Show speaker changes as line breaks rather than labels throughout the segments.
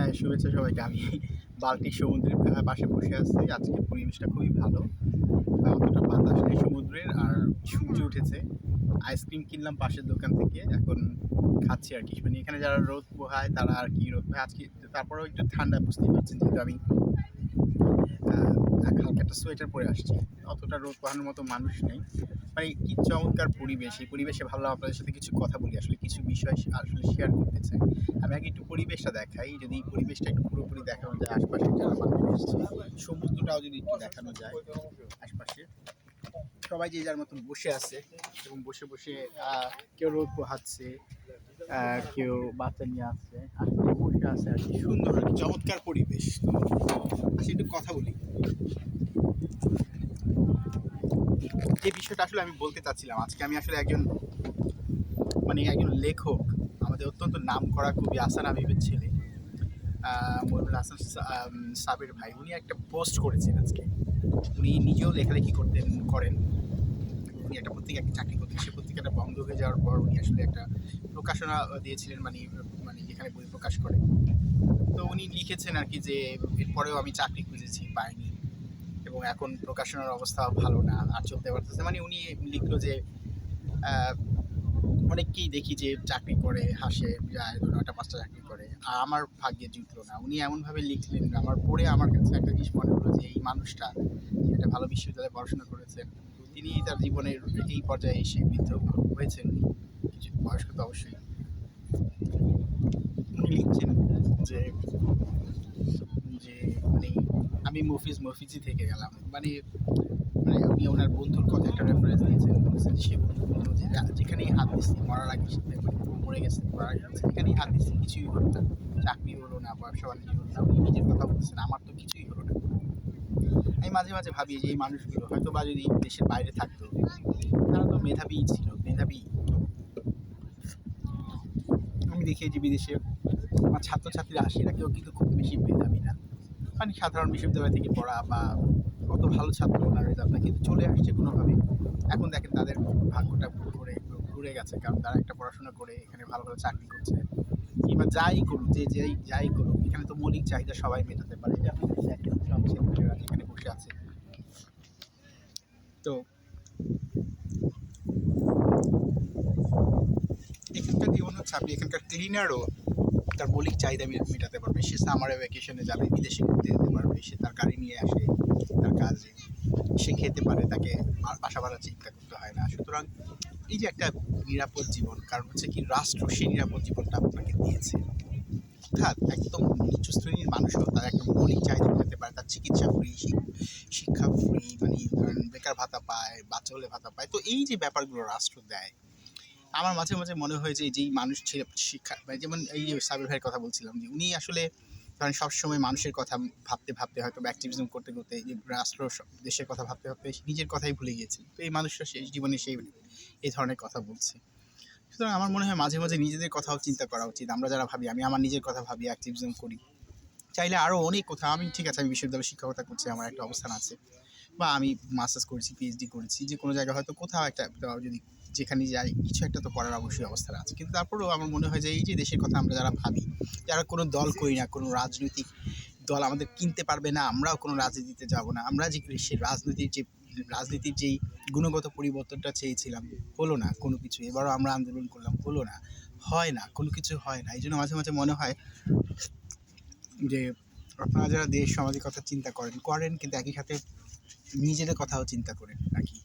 হ্যাঁ শুভেচ্ছা সবাইকে। আমি বাল্টিক সমুদ্রের পাশে বসে আছি। আজকে পরিবেশটা খুবই ভালো। অতটা বাতাস নেই সমুদ্রের আর সূর্য উঠেছে। আইসক্রিম কিনলাম পাশের দোকান থেকে। এখন খাচ্ছি আর কি। মানে এখানে যারা রোদ পোহায় তারা আর কি রোদ পোহায়। আজকে তারপরেও একটু ঠান্ডা বুঝতেই পারছেন যেহেতু আমি একটা সোয়েটার পরে আসছি। অতটা রোদ পোহানোর মতো মানুষ নেই। মানে কি চমৎকার পরিবেশ, এই পরিবেশে ভাবলাম আপনাদের সাথে কিছু কথা বলি, আসলে কিছু বিষয় আসলে শেয়ার করতে চাই। আমি আগে একটু পরিবেশটা দেখাই, যদি এই পরিবেশটা একটু পুরোপুরি দেখানো যায় আশপাশে যারা মানুষ সমুদ্রটাও যদি একটু দেখানো যায় আশপাশে। সবাই যে যার মতন বসে আছে এবং বসে বসে কেউ রোদ পোহাচ্ছে কেউ বাচ্চা নিয়ে আসছে আশেপাশে বসে আছে আর কি সুন্দর চমৎকার পরিবেশ। আচ্ছা একটু কথা বলি। যে বিষয়টা আসলে আমি বলতে চাচ্ছিলাম, আজকে আমি আসলে একজন মানে একজন লেখক, আমাদের অত্যন্ত নাম করা কবি আসান হাবিবের ছেলে হাসান সা- সাবির ভাই। উনি একটা পোস্ট করেছেন আজকে। উনি নিজেও লেখালেখি করতেন, করেন। উনি একটা পত্রিকা চাকরি করতেন। সেই পত্রিকাটা বন্ধ হয়ে যাওয়ার পর উনি আসলে একটা প্রকাশনা দিয়েছিলেন মানে মানে যেখানে বই প্রকাশ করে। তো উনি লিখেছেন আর কি যে, এরপরেও আমি চাকরি খুঁজেছি, পাইনি। এবং এখন প্রকাশনার অবস্থা ভালো না, আর চলতে পারতেছে মানে উনি লিখলো যে অনেককেই দেখি যে চাকরি করে, হাসে, যায় নয়টা পাঁচটা চাকরি করে, আর আমার ভাগ্যে জুটলো না। উনি এমনভাবে লিখলেন, আমার পড়ে আমার কাছে একটা জিনিস মনে হলো যে, এই মানুষটা একটা ভালো বিশ্ববিদ্যালয়ে পড়াশোনা করেছেন, তিনি তার জীবনের এই পর্যায়ে এসে বৃদ্ধ হয়েছেন। কিছু বয়স্ক তো অবশ্যই উনি লিখছেন যে যে মানে আমি মফিজ মফিজি থেকে গেলাম। মানে মানে ওনার বন্ধুর কথা একটা রেফারেন্স দিয়েছেন, বলেছেন সে বন্ধু বলল যে, যেখানেই হাত দিচ্ছি মরার আগে সে মানে মরে গেছে, মরার আগে যেখানেই হাত দিচ্ছি কিছুই হলো না, চাকরি হলো না, ব্যবসা বাণিজ্য হলো না উনি নিজের কথা বলছেন, আমার তো কিছুই হলো না। আমি মাঝে মাঝে ভাবি যে এই মানুষগুলো হয়তো বা যদি দেশের বাইরে থাকতো, তারা তো মেধাবী ছিল, মেধাবী। আমি দেখি যে বিদেশে আমার ছাত্রছাত্রীরা আসে, এরা কেউ কিন্তু খুব বেশি মেধাবী না। মানে সাধারণ বিশ্ববিদ্যালয় থেকে পড়া বা কত ভালো ছাত্র ওনার রেজাল্ট না কিন্তু চলে আসছে কোনোভাবে। এখন দেখেন তাদের ভাগ্যটা ঘুরে ঘুরে গেছে, কারণ তারা একটা পড়াশোনা করে এখানে ভালো ভালো চাকরি করছে। কিংবা যাই করুক, যে যাই যাই করুক, এখানে তো মৌলিক চাহিদা সবাই মেটাতে পারে এটা এখানে বসে আছে। তো এখানকার জীবন হচ্ছে আপনি এখানকার ক্লিনারও তার মৌলিক চাহিদা মেটাতে পারবে। সে সামারে ভ্যাকেশনে যাবে, বিদেশে ঘুরতে যেতে পারবে। সে তার গাড়ি নিয়ে আসে, তার কাজে। সে খেতে পারে, তাকে বাসা ভাড়া চিন্তা করতে হয় না। সুতরাং এই যে একটা নিরাপদ জীবন, কারণ হচ্ছে কি, রাষ্ট্র সেই নিরাপদ জীবনটা আপনাকে দিয়েছে। অর্থাৎ একদম নিচু শ্রেণির মানুষও তার একটা মৌলিক চাহিদা মেটাতে পারে। তার চিকিৎসা ফ্রি শিক্ষা ফ্রি মানে বেকার ভাতা পায়, বাচ্চা হলে ভাতা পায়। তো এই যে ব্যাপারগুলো রাষ্ট্র দেয় আমার মাঝে মাঝে মনে হয় যে যেই মানুষ শিক্ষা মানে যেমন এই যে সাবির ভাইয়ের কথা বলছিলাম যে, উনি আসলে ধরেন সবসময় মানুষের কথা ভাবতে ভাবতে হয়তো অ্যাক্টিভিজম করতে করতে যে রাষ্ট্র দেশের কথা ভাবতে ভাবতে নিজের কথাই ভুলে গিয়েছে তো এই মানুষরা শেষ জীবনে সেই এই ধরনের কথা বলছে। সুতরাং আমার মনে হয় মাঝে মাঝে নিজেদের কথাও চিন্তা করা উচিত। আমরা যারা ভাবি, আমি আমার নিজের কথা ভাবি অ্যাক্টিভিজম করি। চাইলে আরও অনেক কথা আমি ঠিক আছে, আমি বিশ্ববিদ্যালয়ে শিক্ষকতা করছি, আমার একটা অবস্থান আছে। বা আমি মাস্টার্স করেছি পিএইচডি করেছি যে কোনো জায়গায় হয়তো কোথাও একটা যদি যেখানে যাই কিছু একটা তো করার অবশ্যই অবস্থা আছে। কিন্তু তারপরেও আমার মনে হয় যে এই যে দেশের কথা আমরা যারা ভাবি যারা কোনো দল করি না কোনো রাজনৈতিক দল আমাদের কিনতে পারবে না আমরাও কোনো রাজনীতিতে যাব না আমরা যে সে রাজনীতির যে রাজনীতির যেই গুণগত পরিবর্তনটা চেয়েছিলাম হলো না কোনো কিছু এবারও আমরা আন্দোলন করলাম হলো না হয় না কোনো কিছু হয় না। এই জন্য মাঝে মাঝে মনে হয় যে আপনারা যারা দেশ, সমাজের কথা চিন্তা করেন করেন কিন্তু একই সাথে নিজেদের কথাও চিন্তা করেন আর কি।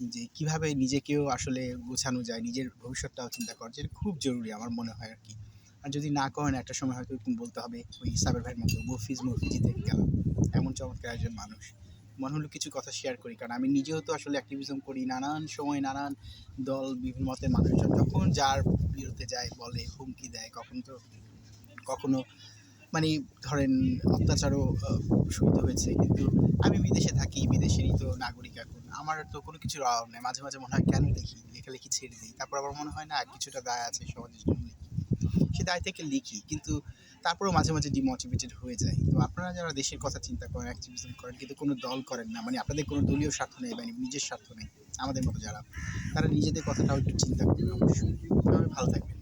যে কীভাবে নিজেকেও আসলে গোছানো যায়, নিজের ভবিষ্যৎটাও চিন্তা করা যেটা খুব জরুরি আমার মনে হয় আর কি। আর যদি না করেন, একটা সময় হয়তো বলতে হবে, ওই সাবের ভাইয়ের মতো মফিজ মফিজি থেকে গেলাম এমন চমৎকার একজন মানুষ। মনে হলো কিছু কথা শেয়ার করি, কারণ আমি নিজেও তো আসলে অ্যাক্টিভিজম করি, নানান সময় নানান দল, বিভিন্ন মতের মানুষজন যখন যার বিরুদ্ধে যায়, বলে, হুমকি দেয়, কখন তো, কখনো মানে ধরেন অত্যাচারও সহিত হয়েছে, কিন্তু আমি বিদেশে থাকি, বিদেশেরই তো নাগরিক এখন। আমার তো কোনো কিছুর অভাব নেই। মাঝে মাঝে মনে হয়, কেন লিখি? লেখালেখি ছেড়ে দিই। তারপর আবার মনে হয়, না, কিছুটা দায় আছে সমাজের জন্য সে দায় থেকে লিখি, কিন্তু তারপরেও মাঝে মাঝে ডিমোটিভেটেড হয়ে যায় তো আপনারা যারা দেশের কথা চিন্তা করেন অ্যাক্টিভিজম করেন, কিন্তু কোনো দল করেন না মানে আপনাদের কোনো দলীয় স্বার্থ নেই মানে নিজের স্বার্থ নেই, আমাদের মতো যারা, তারা নিজেদের কথাটাও একটু চিন্তা করবেন অবশ্যই। ভালো থাকবেন।